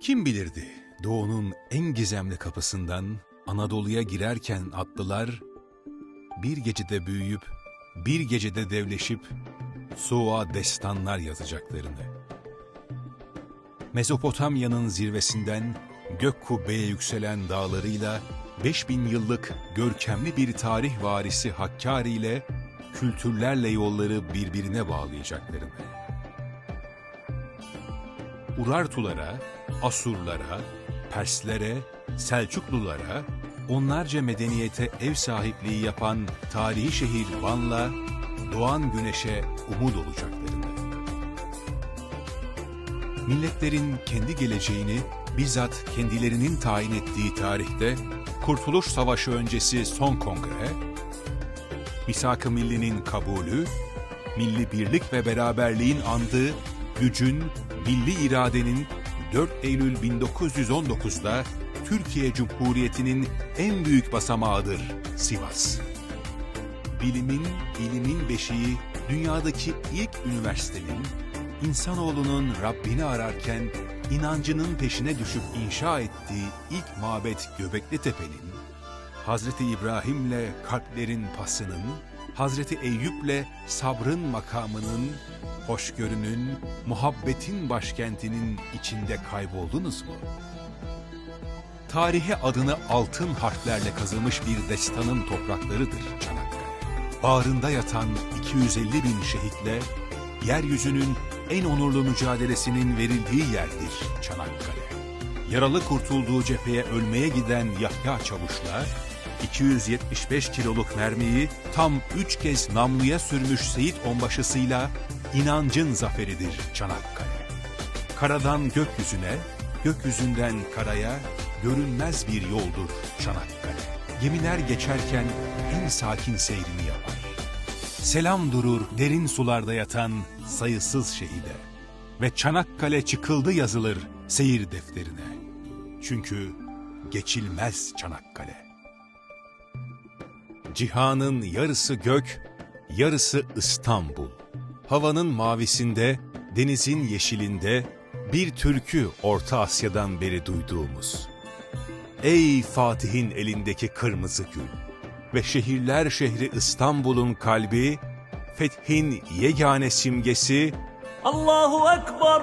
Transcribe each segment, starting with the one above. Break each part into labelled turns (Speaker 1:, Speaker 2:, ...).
Speaker 1: Kim bilirdi doğunun en gizemli kapısından Anadolu'ya girerken atlılar bir gecede büyüyüp bir gecede devleşip Su'a destanlar yazacaklarını. Mezopotamya'nın zirvesinden gök kubbeye yükselen dağlarıyla 5000 yıllık görkemli bir tarih varisi Hakkari ile kültürlerle yolları birbirine bağlayacaklarını. Urartulara, Asurlara, Perslere, Selçuklulara, onlarca medeniyete ev sahipliği yapan tarihi şehir Van'la doğan güneşe umut olacaklarını. Milletlerin kendi geleceğini bizzat kendilerinin tayin ettiği tarihte Kurtuluş Savaşı öncesi son kongre, Misak-ı Milli'nin kabulü, milli birlik ve beraberliğin andığı gücün, milli iradenin 4 Eylül 1919'da Türkiye Cumhuriyeti'nin en büyük basamağıdır Sivas. Bilimin, ilimin beşiği, dünyadaki ilk üniversitenin, insanoğlunun Rabbini ararken inancının peşine düşüp inşa ettiği ilk mabet Göbekli Tepe'nin, Hazreti İbrahim'le kalplerin pasının, Hazreti Eyüp'le sabrın makamının, hoşgörünün, muhabbetin başkentinin içinde kayboldunuz mu? Tarihe adını altın harflerle kazımış bir destanın topraklarıdır Çanakkale. Bağrında yatan 250 bin şehitle, yeryüzünün en onurlu mücadelesinin verildiği yerdir Çanakkale. Yaralı kurtulduğu cepheye ölmeye giden Yahya Çavuş'la 275 kiloluk mermiyi tam üç kez namluya sürmüş Seyit Onbaşısı'yla inancın zaferidir Çanakkale. Karadan gökyüzüne, gökyüzünden karaya görünmez bir yoldur Çanakkale. Gemiler geçerken en sakin seyrini yapar. Selam durur derin sularda yatan sayısız şehide. Ve Çanakkale çıkıldı yazılır seyir defterine. Çünkü geçilmez Çanakkale. Cihanın yarısı gök, yarısı İstanbul. Havanın mavisinde, denizin yeşilinde bir türkü Orta Asya'dan beri duyduğumuz. Ey Fatih'in elindeki kırmızı gül ve şehirler şehri İstanbul'un kalbi, fethin yegane simgesi
Speaker 2: Allahu Ekber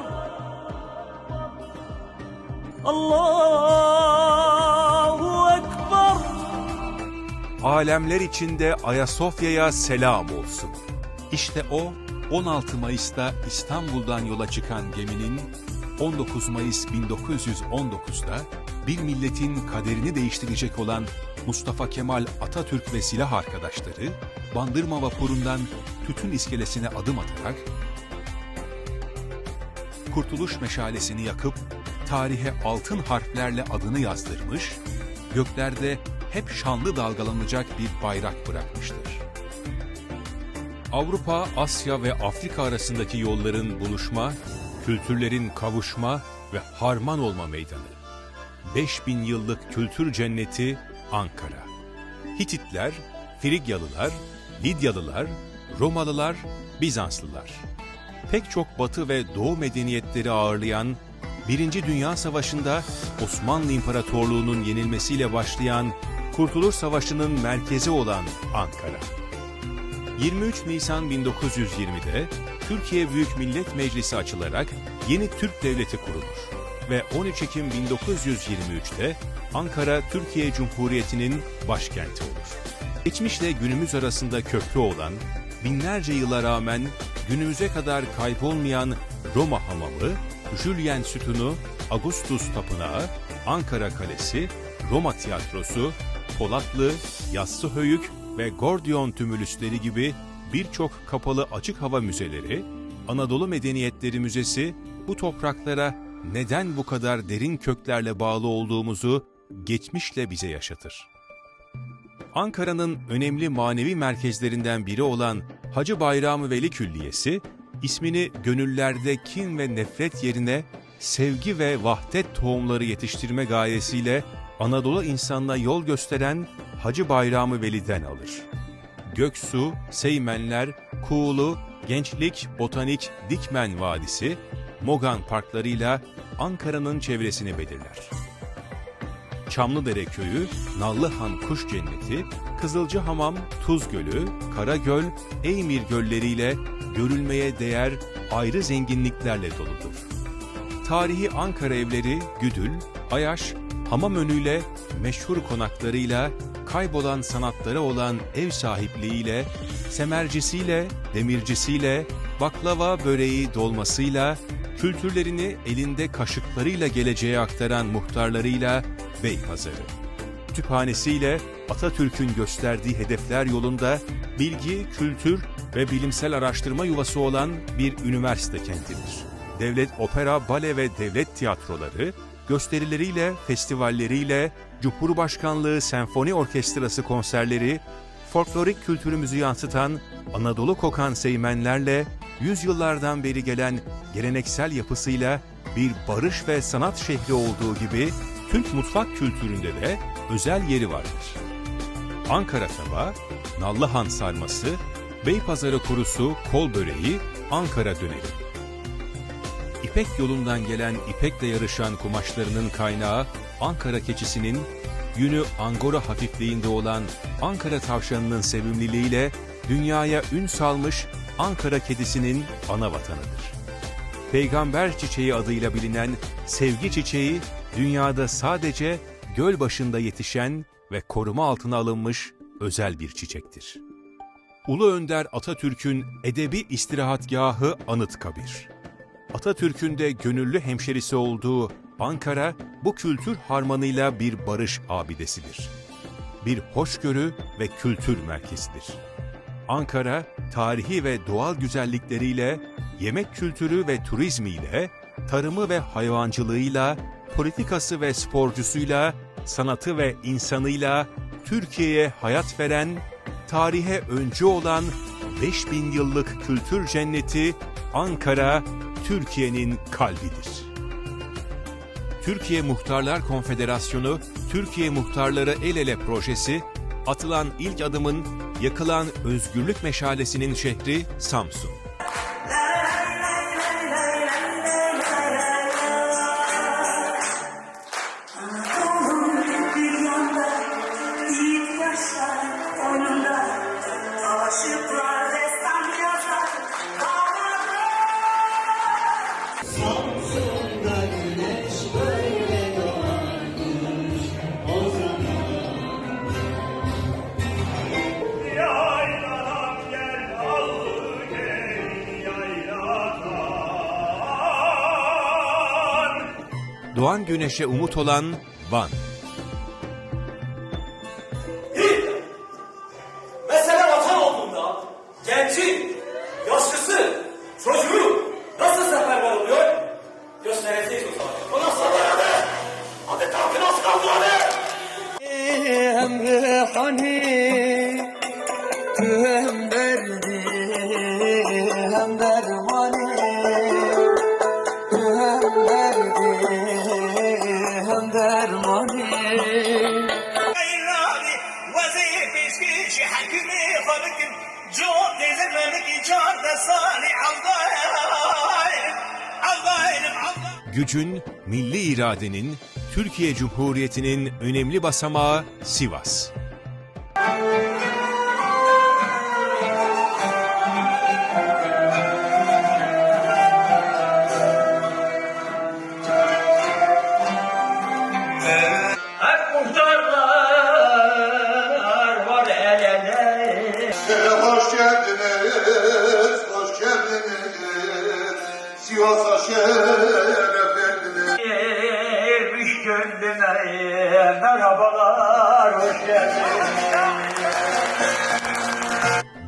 Speaker 2: Allahu Ekber
Speaker 1: alemler içinde Ayasofya'ya selam olsun. İşte o 16 Mayıs'ta İstanbul'dan yola çıkan geminin 19 Mayıs 1919'da bir milletin kaderini değiştirecek olan Mustafa Kemal Atatürk ve silah arkadaşları Bandırma vapurundan tütün iskelesine adım atarak kurtuluş meşalesini yakıp tarihe altın harflerle adını yazdırmış, göklerde hep şanlı dalgalanacak bir bayrak bırakmıştır. Avrupa, Asya ve Afrika arasındaki yolların buluşma, kültürlerin kavuşma ve harman olma meydanı. 5000 yıllık kültür cenneti Ankara. Hititler, Frigyalılar, Lidyalılar, Romalılar, Bizanslılar. Pek çok batı ve doğu medeniyetleri ağırlayan, Birinci Dünya Savaşı'nda Osmanlı İmparatorluğu'nun yenilmesiyle başlayan Kurtuluş Savaşı'nın merkezi olan Ankara. 23 Nisan 1920'de Türkiye Büyük Millet Meclisi açılarak yeni Türk Devleti kurulur ve 13 Ekim 1923'te Ankara Türkiye Cumhuriyeti'nin başkenti olur. Geçmişle günümüz arasında köprü olan, binlerce yıla rağmen günümüze kadar kaybolmayan Roma Hamamı, Julien Sütunu, Augustus Tapınağı, Ankara Kalesi, Roma Tiyatrosu, Polatlı, Yassıhöyük ve Gordiyon tümülüsleri gibi birçok kapalı açık hava müzeleri, Anadolu Medeniyetleri Müzesi bu topraklara neden bu kadar derin köklerle bağlı olduğumuzu geçmişle bize yaşatır. Ankara'nın önemli manevi merkezlerinden biri olan Hacı Bayramı Veli Külliyesi, ismini gönüllerde kin ve nefret yerine sevgi ve vahdet tohumları yetiştirme gayesiyle Anadolu insanına yol gösteren Hacı Bayramı Veli'den alır. Göksu, Seymenler, Kuğulu, Gençlik, Botanik, Dikmen Vadisi, Mogan parklarıyla Ankara'nın çevresini belirler. Çamlıdere Köyü, Nallıhan Kuş Cenneti, Kızılcahamam, Tuz Gölü, Karagöl, Eymir gölleriyle görülmeye değer ayrı zenginliklerle doludur. Tarihi Ankara evleri Güdül, Ayaş, hamam önüyle, meşhur konaklarıyla, kaybolan sanatları olan ev sahipliğiyle, semercisiyle, demircisiyle, baklava böreği dolmasıyla, kültürlerini elinde kaşıklarıyla geleceğe aktaran muhtarlarıyla Beypazarı. Kütüphanesiyle Atatürk'ün gösterdiği hedefler yolunda bilgi, kültür ve bilimsel araştırma yuvası olan bir üniversite kentidir. Devlet opera, bale ve devlet tiyatroları, gösterileriyle, festivalleriyle, Cumhurbaşkanlığı Senfoni Orkestrası konserleri, folklorik kültürümüzü yansıtan Anadolu kokan seymenlerle, yüzyıllardan beri gelen geleneksel yapısıyla bir barış ve sanat şehri olduğu gibi Türk mutfak kültüründe de özel yeri vardır. Ankara tava, Nallıhan sarması, Beypazarı kurusu, kol böreği, Ankara döneri. İpek yolundan gelen ipekle yarışan kumaşlarının kaynağı Ankara keçisinin, yünü Angora hafifliğinde olan Ankara tavşanının sevimliliğiyle dünyaya ün salmış Ankara kedisinin ana vatanıdır. Peygamber çiçeği adıyla bilinen sevgi çiçeği dünyada sadece göl başında yetişen ve koruma altına alınmış özel bir çiçektir. Ulu Önder Atatürk'ün edebi istirahatgahı Anıtkabir. Atatürk'ün de gönüllü hemşerisi olduğu Ankara bu kültür harmanıyla bir barış abidesidir. Bir hoşgörü ve kültür merkezidir. Ankara, tarihi ve doğal güzellikleriyle, yemek kültürü ve turizmiyle, tarımı ve hayvancılığıyla, politikası ve sporcusuyla, sanatı ve insanıyla Türkiye'ye hayat veren, tarihe öncü olan 5000 yıllık kültür cenneti Ankara, Türkiye'nin kalbidir. Türkiye Muhtarlar Konfederasyonu, Türkiye Muhtarları El Ele projesi, atılan ilk adımın yakılan özgürlük meşalesinin şehri Samsun. Doğan güneşe umut olan Van.
Speaker 2: Çok gelir melik icar da salih Allah'ım Allah'ım Allah
Speaker 1: Gücün, milli iradenin, Türkiye Cumhuriyeti'nin önemli basamağı Sivas.
Speaker 3: Hoş geldiniz, hoş geldiniz. Sivas'a şeref verdiniz.
Speaker 2: Ermiş gönlüme merhabalar hoş geldiniz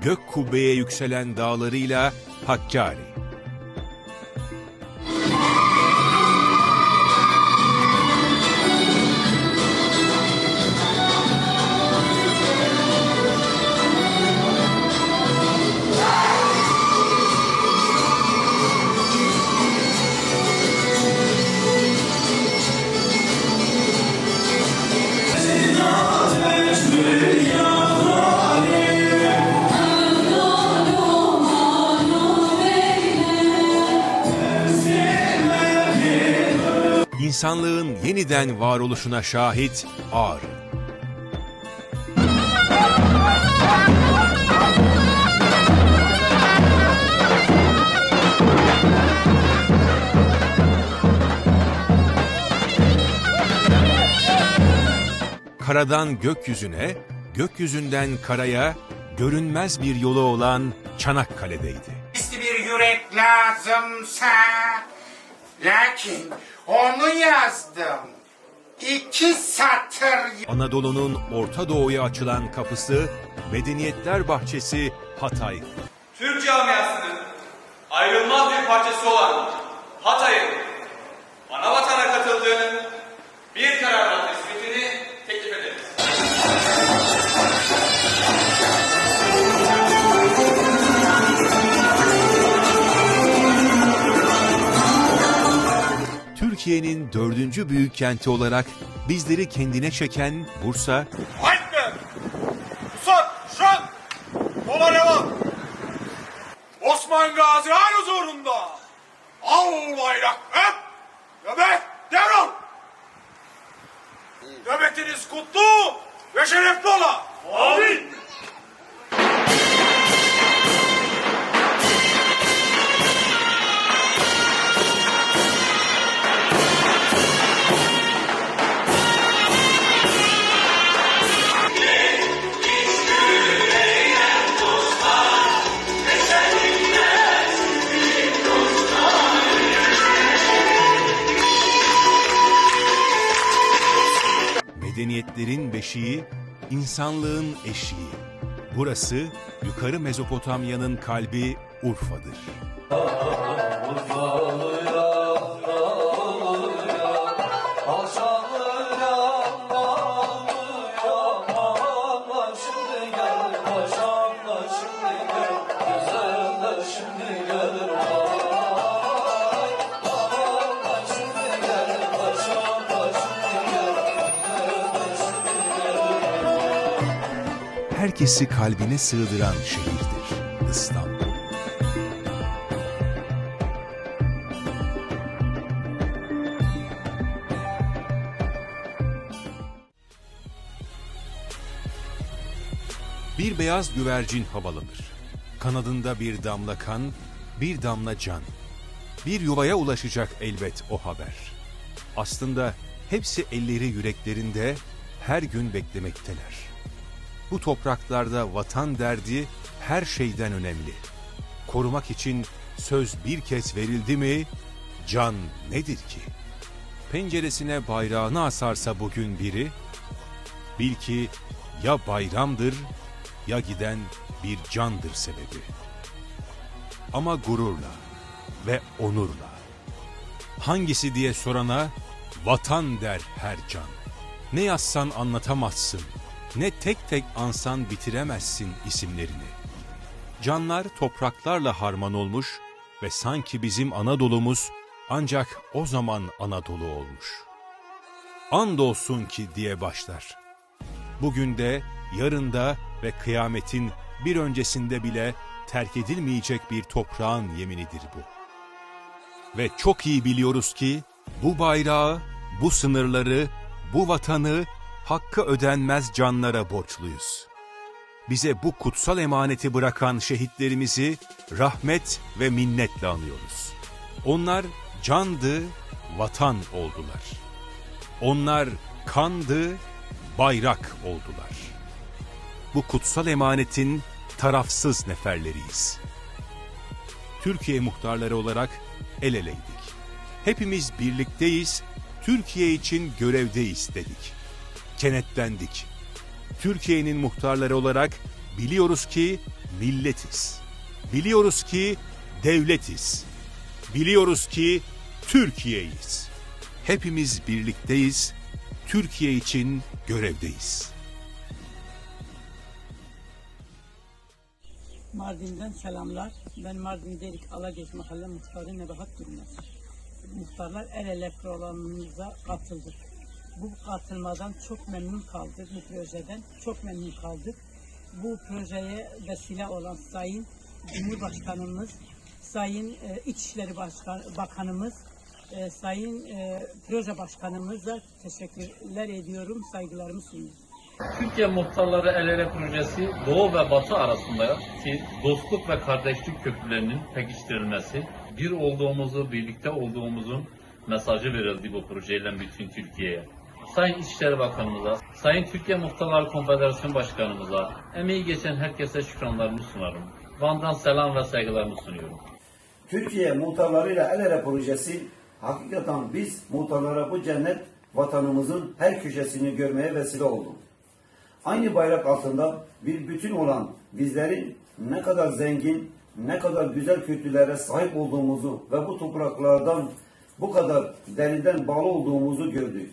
Speaker 1: Gök kubbeye yükselen dağlarıyla Hakkari. İnsanlığın yeniden varoluşuna şahit Ağrı. Karadan gökyüzüne, gökyüzünden karaya görünmez bir yolu olan Çanakkale'deydi.
Speaker 4: bir yürek lazımsa lakin onu yazdım. İki satır
Speaker 1: Anadolu'nun Orta Doğu'ya açılan kapısı, medeniyetler bahçesi Hatay.
Speaker 5: Türk camiasının ayrılmaz bir parçası olan Hatay'ın ana vatana katıldığının bir kararla
Speaker 1: Türkiye'nin dördüncü büyük kenti olarak bizleri kendine çeken Bursa,
Speaker 4: Haydi! Sat, şan! Ola devam! Osman Gazi han huzurunda! Al bayrak hep! Nöbet derhal! Nöbetiniz kutlu ve şerefli ola! Amin!
Speaker 1: Medeniyetlerin beşiği, insanlığın eşiği. Burası yukarı Mezopotamya'nın kalbi Urfa'dır. Herkesi kalbine sığdıran şehirdir İstanbul. Bir beyaz güvercin havalanır. Kanadında bir damla kan, bir damla can. Bir yuvaya ulaşacak elbet o haber. Aslında hepsi elleri yüreklerinde her gün beklemekteler. Bu topraklarda vatan derdi her şeyden önemli. Korumak için söz bir kez verildi mi, can nedir ki? Penceresine bayrağını asarsa bugün biri, bil ki ya bayramdır ya giden bir candır sebebi. Ama gururla ve onurla. Hangisi diye sorana vatan der her can. Ne yazsan anlatamazsın, ne tek tek ansan bitiremezsin isimlerini. Canlar topraklarla harman olmuş ve sanki bizim Anadolu'muz ancak o zaman Anadolu olmuş. Andolsun ki diye başlar. Bugün de, yarın da ve kıyametin bir öncesinde bile terk edilmeyecek bir toprağın yeminidir bu. Ve çok iyi biliyoruz ki bu bayrağı, bu sınırları, bu vatanı hakkı ödenmez canlara borçluyuz. Bize bu kutsal emaneti bırakan şehitlerimizi rahmet ve minnetle anıyoruz. Onlar candı, vatan oldular. Onlar kandı, bayrak oldular. Bu kutsal emanetin tarafsız neferleriyiz. Türkiye muhtarları olarak el eleydik. Hepimiz birlikteyiz, Türkiye için görevdeyiz dedik. Kenetlendik. Türkiye'nin muhtarları olarak biliyoruz ki milletiz. Biliyoruz ki devletiz. Biliyoruz ki Türkiye'yiz. Hepimiz birlikteyiz. Türkiye için görevdeyiz.
Speaker 6: Mardin'den selamlar. Ben Mardin Derik Alageç Mahalle Muhtarı Nebahat Durmaz. Muhtarlar el ele programımıza katıldık. Bu katılmadan çok memnun kaldık bu projeden. Çok memnun kaldık. Bu projeye vesile olan Sayın Cumhurbaşkanımız, Sayın e, İçişleri Başkan, Bakanımız e, Sayın e, Proje Başkanımıza teşekkürler ediyorum, saygılarımı sunuyorum.
Speaker 7: Türkiye Muhtarları El Ele projesi Doğu ve Batı arasındaki dostluk ve kardeşlik köprülerinin pekiştirilmesi, bir olduğumuzu, birlikte olduğumuzun mesajı verildi bu projeyle bütün Türkiye'ye. Sayın İçişleri Bakanımıza, Sayın Türkiye Muhtarlar Konfederasyonu Başkanımıza, emeği geçen herkese şükranlarımı sunarım. Van'dan selam ve saygılarımı sunuyorum.
Speaker 8: Türkiye muhtarlarıyla el ele projesi hakikaten biz muhtarlara bu cennet vatanımızın her köşesini görmeye vesile oldu. Aynı bayrak altında bir bütün olan bizlerin ne kadar zengin, ne kadar güzel kültürlere sahip olduğumuzu ve bu topraklardan bu kadar derinden bağlı olduğumuzu gördük.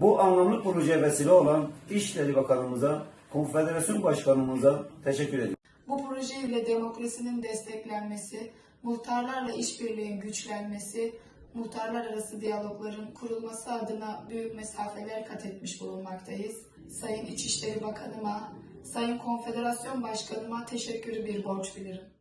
Speaker 8: Bu anlamlı proje vesile olan İşleri Bakanımıza, Konfederasyon Başkanımıza teşekkür ediyorum.
Speaker 9: Bu projeyle demokrasinin desteklenmesi, muhtarlarla işbirliğinin güçlenmesi, muhtarlar arası diyalogların kurulması adına büyük mesafeler kat etmiş bulunmaktayız. Sayın İçişleri Bakanıma, Sayın Konfederasyon Başkanıma teşekkürü bir borç bilirim.